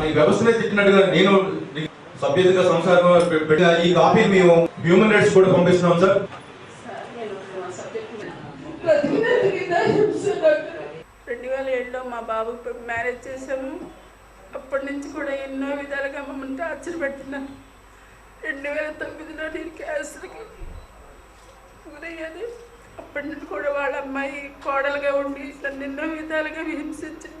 పోలీసులే తిట్టినట్టుగా నేను సభ్యతగా సంసారం పెట్టిన ఈ కాపీ మేము హ్యూమన్ రైట్స్ కూడా పంపిస్తున్నాం సార్. రెండు వేల ఏడులో మా బాబు మ్యారేజ్ చేసాము అప్పటి నుంచి కూడా ఎన్నో విధాలుగా మమ్మల్ని టార్చర్ పెడుతున్నారు. రెండు వేల తొమ్మిదిలో నేను క్యాన్సర్కి గురయ్యాను. అప్పటి నుండి కూడా వాళ్ళ అమ్మాయి కోడలుగా ఉండి నన్ను ఎన్నో విధాలుగా హింసించింది.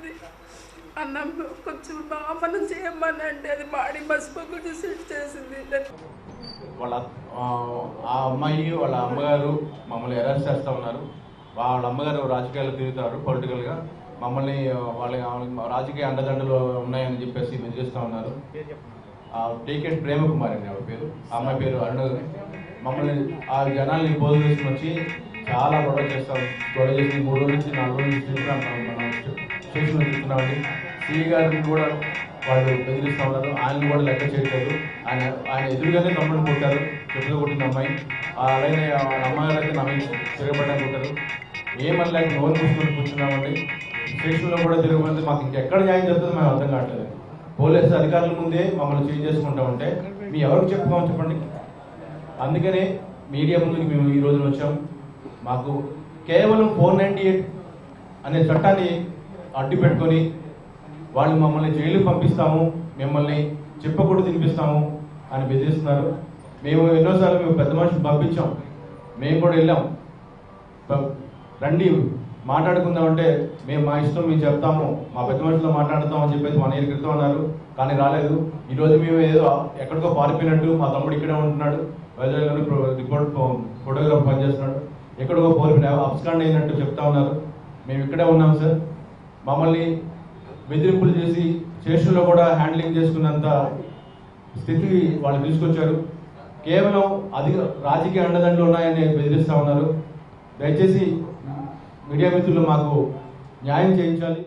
అన్నం కొంచెం మామనం చేయమని అంటే అది మాడి మసిపొగ్గు సెట్ చేసింది. వాళ్ళ ఆ, అమ్మాయి వాళ్ళ అమ్మగారు మమ్మల్ని అరెస్ట్ చేస్తూ ఉన్నారు. వాళ్ళ అమ్మగారు రాజకీయాలు తిరుగుతారు పొలిటికల్గా. మమ్మల్ని వాళ్ళ రాజకీయ అండదండలు ఉన్నాయని చెప్పేసి బెదిరిస్తూ ఉన్నారు. టీకెట్ ప్రేమకుమారి అండి ఆవిడ పేరు. ఆ అమ్మాయి పేరు అరుణ మమ్మల్ని ఆ జనాల్ని బోధ తీసుకుని వచ్చి చాలా గొడవ చేస్తాం. గొడవ చేసి మూడు రోజుల నుంచి నాలుగు రోజుల నుంచి తిరుగుతాం మనం స్టేషన్లో తిరుగుతున్నామండి. సిఈ గారిని కూడా వాళ్ళు బెదిరిస్తూ ఉన్నారు ఆయన కూడా లెక్క చేయట్లేదు. ఆయన ఆయన ఎదురుగానే తమ్ముడు కొట్టారు. చెప్పులు కొట్టిన అమ్మాయి. అలాగే అమ్మాయి అయితే నా మీద తిరగబడ్డానికి కొట్టారు. ఏమని లేక నోరు మూసుకొని కూర్చున్నామండి? స్టేషన్లో కూడా తిరగబడితే మాకు ఇంకెక్కడ న్యాయం జరుగుతుందో మేము అర్థం కావట్లేదు. పోలీసు అధికారుల ముందే మమ్మల్ని చేంజ్ చేసుకుంటా ఉంటే మీ ఎవరికి చెప్పుకోమని చెప్పండి? అందుకనే మీడియా ముందుకు మేము ఈ రోజున వచ్చాం. మాకు కేవలం ఫోర్ నైంటీ ఎయిట్ అనే చట్టాన్ని అడ్డు పెట్టుకొని వాళ్ళు మమ్మల్ని జైలు పంపిస్తాము మిమ్మల్ని చెప్పకూడదు తినిపిస్తాము అని బెదిరిస్తున్నారు. మేము ఎన్నోసార్లు మేము పెద్ద మనుషులు పంపించాం. మేము కూడా వెళ్ళాం. రండి రండి మాట్లాడుకుందామంటే మేము మా ఇష్టం మేము చెప్తాము. మా పెద్ద మనుషులతో మాట్లాడతాం అని చెప్పేసి మన క్రితం అన్నారు. కానీ రాలేదు. ఈరోజు మేము ఏదో ఎక్కడికో పారిపోయినట్టు మా తమ్ముడు ఇక్కడే ఉంటున్నాడు. వైజాగ్లో రిపోర్ట్ ఫోటోగ్రాఫ్ పనిచేస్తున్నాడు. ఎక్కడికో పోలిపోయిన అబ్స్కాండ్ అయినట్టు చెప్తా ఉన్నారు. మేము ఇక్కడే ఉన్నాం సార్. మమ్మల్ని బెదిరింపులు చేసి స్టేషన్లో కూడా హ్యాండ్లింగ్ చేసుకున్నంత స్థితి వాళ్ళు తీసుకొచ్చారు. కేవలం అధిక రాజకీయ అండదండలు ఉన్నాయని బెదిరిస్తా ఉన్నారు. దయచేసి మీడియా మిత్రులు మాకు న్యాయం చేయించాలి.